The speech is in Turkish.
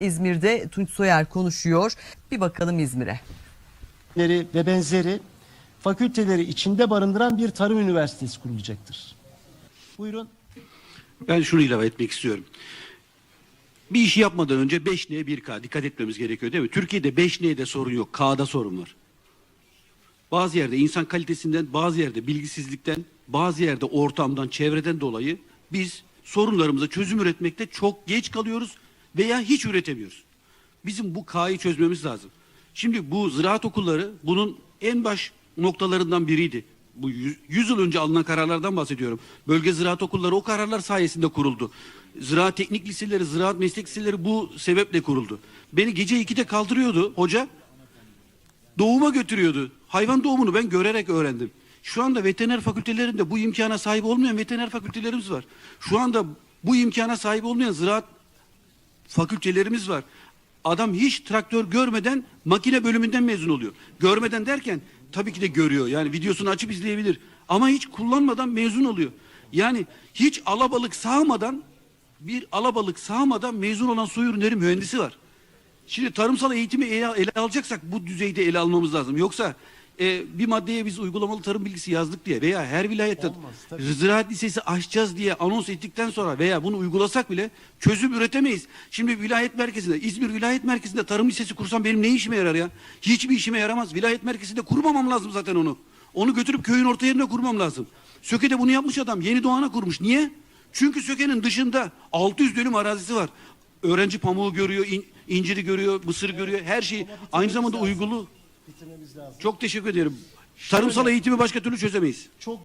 İzmir'de Tunç Soyer konuşuyor. Bir bakalım İzmir'e. ve benzeri fakülteleri içinde barındıran bir tarım üniversitesi kurulacaktır. Buyurun. Ben şunu ilave etmek istiyorum. Bir işi yapmadan önce 5N 1K dikkat etmemiz gerekiyor değil mi? Türkiye'de 5N'de sorun yok, K'da sorun var. Bazı yerde insan kalitesinden, bazı yerde bilgisizlikten, bazı yerde ortamdan, çevreden dolayı biz sorunlarımıza çözüm üretmekte çok geç kalıyoruz veya hiç üretemiyoruz. Bizim bu K'yı çözmemiz lazım. Şimdi bu ziraat okulları bunun en baş noktalarından biriydi. Bu 100 yıl önce alınan kararlardan bahsediyorum. Bölge ziraat okulları o kararlar sayesinde kuruldu. Ziraat teknik liseleri, ziraat meslek liseleri bu sebeple kuruldu. Beni gece 2'de kaldırıyordu hoca doğuma götürüyordu. Hayvan doğumunu ben görerek öğrendim. Şu anda veteriner fakültelerinde bu imkana sahip olmayan veteriner fakültelerimiz var. Şu anda bu imkana sahip olmayan ziraat fakültelerimiz var. Adam hiç traktör görmeden makine bölümünden mezun oluyor. Görmeden derken tabii ki de görüyor. Yani videosunu açıp izleyebilir. Ama hiç kullanmadan mezun oluyor. Yani hiç alabalık sağmadan bir alabalık sağmadan mezun olan su ürünleri mühendisi var. Şimdi tarımsal eğitimi ele, ele alacaksak bu düzeyde ele almamız lazım. Yoksa e, bir maddeye biz uygulamalı tarım bilgisi yazdık diye veya her vilayette ziraat lisesi açacağız diye anons ettikten sonra veya bunu uygulasak bile çözüm üretemeyiz. Şimdi vilayet merkezinde, İzmir vilayet merkezinde tarım lisesi kursam benim ne işime yarar ya? Hiçbir işime yaramaz. Vilayet merkezinde kurmamam lazım zaten onu. Onu götürüp köyün orta yerine kurmam lazım. Söke'de bunu yapmış adam. Yeni Doğan'a kurmuş. Niye? Çünkü Söke'nin dışında 600 dönüm arazisi var. Öğrenci pamuğu görüyor, in- inciri görüyor, mısır görüyor, her şeyi. Aynı zamanda uygulu. Bitirmemiz lazım. Çok teşekkür ederim. Tarımsal eğitimi başka türlü çözemeyiz. Çok